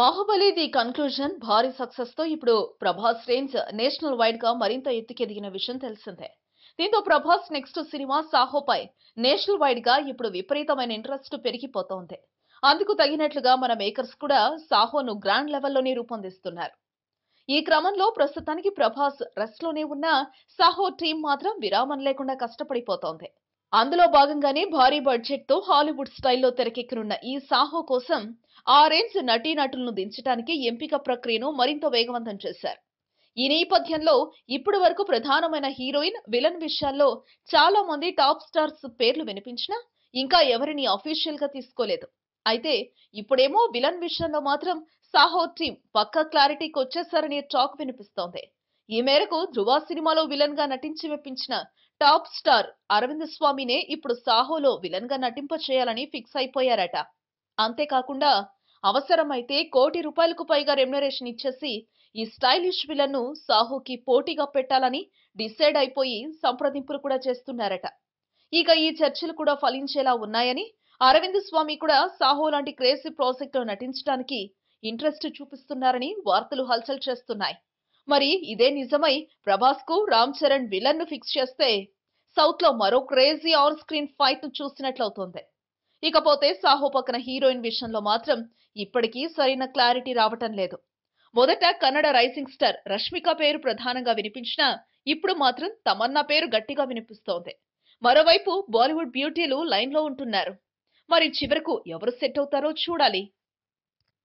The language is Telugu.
బాహుబలి ది కన్క్లూజన్ భారీ సక్సెస్తో ఇప్పుడు ప్రభాస్ రేంజ్ నేషనల్ వైడ్గా మరింత ఎత్తుకెదిగిన విషయం తెలిసిందే. దీంతో ప్రభాస్ నెక్స్ట్ సినిమా సాహోపై నేషనల్ వైడ్గా ఇప్పుడు విపరీతమైన ఇంట్రెస్ట్ పెరిగిపోతోంది. అందుకు తగినట్లుగా మన మేకర్స్ కూడా సాహోను గ్రాండ్ లెవెల్లోనే రూపొందిస్తున్నారు. ఈ క్రమంలో ప్రస్తుతానికి ప్రభాస్ రెస్ట్లోనే ఉన్న సాహో టీం మాత్రం విరామం లేకుండా కష్టపడిపోతోంది. అందులో భాగంగానే భారీ బడ్జెట్తో హాలీవుడ్ స్టైల్లో తెరకెక్కనున్న ఈ సాహో కోసం ఆ రేంజ్ నటీనటులను దించడానికి ఎంపిక ప్రక్రియను మరింత వేగవంతం చేశారు. ఈ నేపథ్యంలో ఇప్పటి వరకు ప్రధానమైన హీరోయిన్ విలన్ విషయాల్లో చాలా మంది టాప్ స్టార్స్ పేర్లు వినిపించినా ఇంకా ఎవరిని అఫీషియల్గా తీసుకోలేదు. అయితే ఇప్పుడేమో విలన్ విషయంలో మాత్రం సాహో టీం పక్క క్లారిటీకి వచ్చేసారనే టాక్ వినిపిస్తోంది. ఈ మేరకు ధృవ సినిమాలో విలన్గా నటించి మెప్పించిన టాప్ స్టార్ అరవింద్ స్వామినే ఇప్పుడు సాహోలో విలన్గా నటింప చేయాలని ఫిక్స్ అయిపోయారట. అంతేకాకుండా అవసరమైతే కోటి రూపాయలకు పైగా రెమ్యునరేషన్ ఇచ్చేసి ఈ స్టైలిష్ విలన్ను సాహోకి పోటీగా పెట్టాలని డిసైడ్ అయిపోయి సంప్రదింపులు కూడా చేస్తున్నారట. ఇక ఈ చర్చలు కూడా ఫలించేలా ఉన్నాయని అరవింద్ స్వామి కూడా సాహో లాంటి క్రేజీ ప్రాజెక్ట్లో నటించడానికి ఇంట్రెస్ట్ చూపిస్తున్నారని వార్తలు హల్చల్ చేస్తున్నాయి. మరి ఇదే నిజమై ప్రభాస్కు రామ్ చరణ్ విలన్ను ఫిక్స్ చేస్తే సౌత్లో మరో క్రేజీ ఆన్ స్క్రీన్ ఫైట్ను చూసినట్లవుతోంది. ఇకపోతే సాహో పక్కన హీరోయిన్ విషయంలో మాత్రం ఇప్పటికీ సరైన క్లారిటీ రావటం లేదు. మొదట కన్నడ రైసింగ్ స్టార్ రష్మిక పేరు ప్రధానంగా వినిపించినా ఇప్పుడు మాత్రం తమన్నా పేరు గట్టిగా వినిపిస్తోంది. మరోవైపు బాలీవుడ్ బ్యూటీలు లైన్లో ఉంటున్నారు. మరి చివరకు ఎవరు సెట్ అవుతారో చూడాలి.